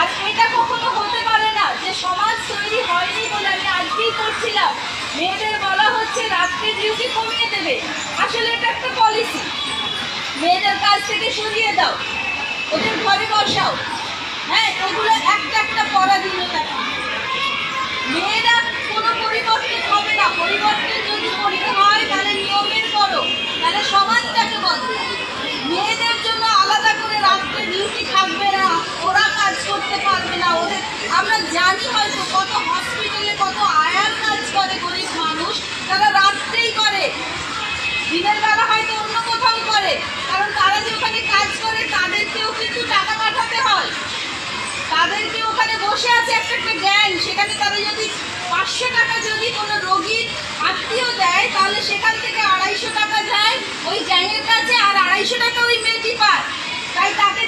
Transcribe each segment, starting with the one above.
আর এটা কখনো হতে পারে না যে সমাজ তৈরি হয়নি বলে আমি আজকেই করছিলাম। মেয়েদের বলা হচ্ছে রাত্রে ডিউটি কমিয়ে দেবে। আসলে এটা একটা পলিসি মেয়েদের কাজ থেকে সরিয়ে দাও। ওদের ঘরে বসাও। হ্যাঁ এগুলো একটা একটা দিল মেয়েরা কোনো পরিবর্তন হবে না। পরিবর্তন যদি করতে হয় তাহলে নিয়মের করো তাহলে সমাজটাকে বদলাও মেয়েদের জন্য আলাদা করে রাত্রে ডিউটি থাকবে না ওরা কাজ করতে পারবে না ওদের আমরা জানি হয়তো কত হসপিটালে কত আয়ার কাজ করে গরিব মানুষ। তারা রাত্রেই করে। দিনের বেলা হয়তো অন্য কোথাও করে। কারণ তারা যে ওখানে কাজ করে, তাদেরকেও কিন্তু টাকা পাঠাতে হয়। তাদেরকে ওখানে বসে আছে একটা একটা জ্ঞান সেখানে তারা যদি পাঁচশো টাকা যদি কোনো রোগীর আত্মীয় দেয়, তাহলে সেখান থেকে আড়াইশো টাকা যায়। ওই গ্যাংয়ের কাছে আর আড়াইশো টাকা ওই মেয়েটি পায়। তাই তাকে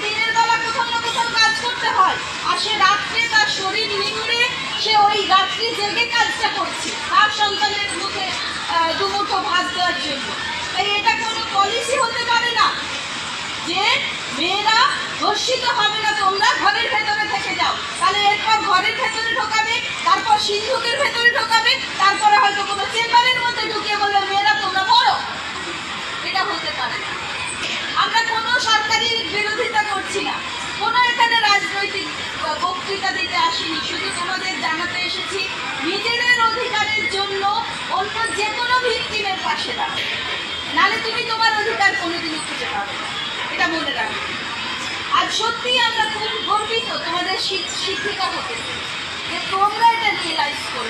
সে রাত্রে তার শরীর নিংড়ে সে ওই রাত্রি জেগে কাজটা করছে, তার সন্তানের মুখে দুমুঠো ভাত দেওয়ার জন্য। তাই এটা কোনো পলিসি হতে পারে না যে মেয়েরা ধর্ষিত হবে না, তোমরা ঘরের ভেতরে থেকে যাও। তাহলে এরপর ঘরের ভেতরে ঢোকাবে, তারপর সিন্ধুকের ভেতরে ঢোকাবে তারপরে হয়তো কোনো চেম্বারের মধ্যে ঢুকিয়ে বলবে মেয়েরা তোমরা পড়ো এটা হতে পারে না আমরা কোনো সরকারি বিরোধিতা করছি না কোনো এখানে রাজনৈতিক আহ, বক্তৃতা দিতে আসিনি শুধু তোমাদের জানাতে এসেছি, নিজেদের অধিকারের জন্য অন্য যে কোনো ভিত্তিমের পাশে দাঁড়াও। নালে তুমি তোমার অধিকার কোনোদিনও খুঁজে পাবে। এটা মনে রাখবে আজ সত্যিই আমরা খুব গর্বিত তোমাদের শিক্ষিকা হতে। যে তোমরা এটা রিয়েলাইজ করেছ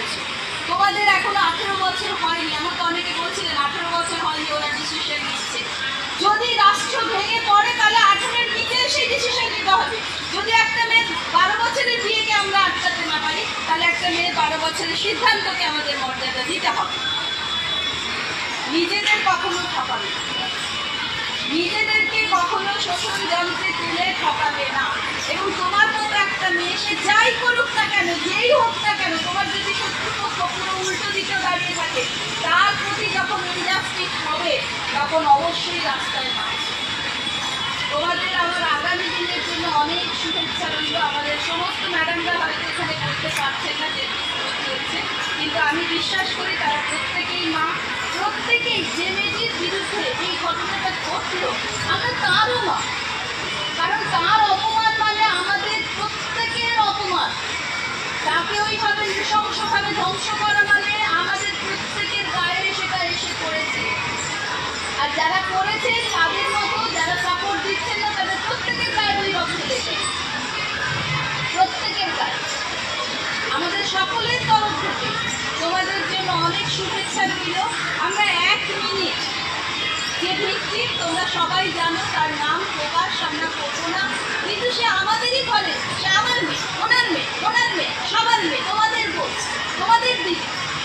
বারো বছরের সিদ্ধান্তকে আমাদের মর্যাদা দিতে হবে। নিজেদের কখনো ঠকাবে নিজেদেরকে কখনো শোষণ যন্ত্রে তুলে ঠকাবে না। এবং তোমার মতো একটা মেয়ে সে যাই করুক না কেন, যেই হোক না আমাদের সমস্ত ম্যাডামরা হয়তো এখানে করতে পারছেন না যে হচ্ছে কিন্তু আমি বিশ্বাস করি তারা প্রত্যেকেই মা, প্রত্যেকেই যে মেয়েটির বিরুদ্ধে এই ঘটনাটা ঘটলো। আমরা তারও মা। কারণ তার অপমান মানে আমাদের প্রত্যেকের অপমান। তাকে ওইভাবে নৃশংসভাবে ধ্বংস করা মানে আমাদের প্রত্যেকের গায়ে সেটা এসে পড়েছে। আর যারা করেছেন তাদের তোমরা সবাই জানো তার নাম, প্রকাশ, আমরা করব না। কিন্তু সে আমাদেরই ঘরে সে আমার মেয়ে, ওনার মেয়ে ওনার মেয়ে, সবার মেয়ে, তোমাদের তোমাদের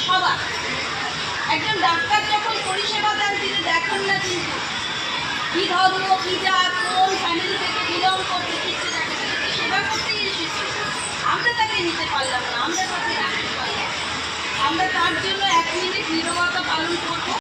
সবার। একজন ডাক্তার যখন পরিষেবা দেন, তিনি দেখেন না কিন্তু। কি ধর্ম, কি জাত, কোন ফ্যামিলি থেকে বিলং করতে কিছু সেবা করতেই এসেছি। আমরা তাকে নিতে পারলাম না, আমরা তাকে রাখতে পারলাম আমরা তার জন্য এক মিনিট নীরবতা পালন করব।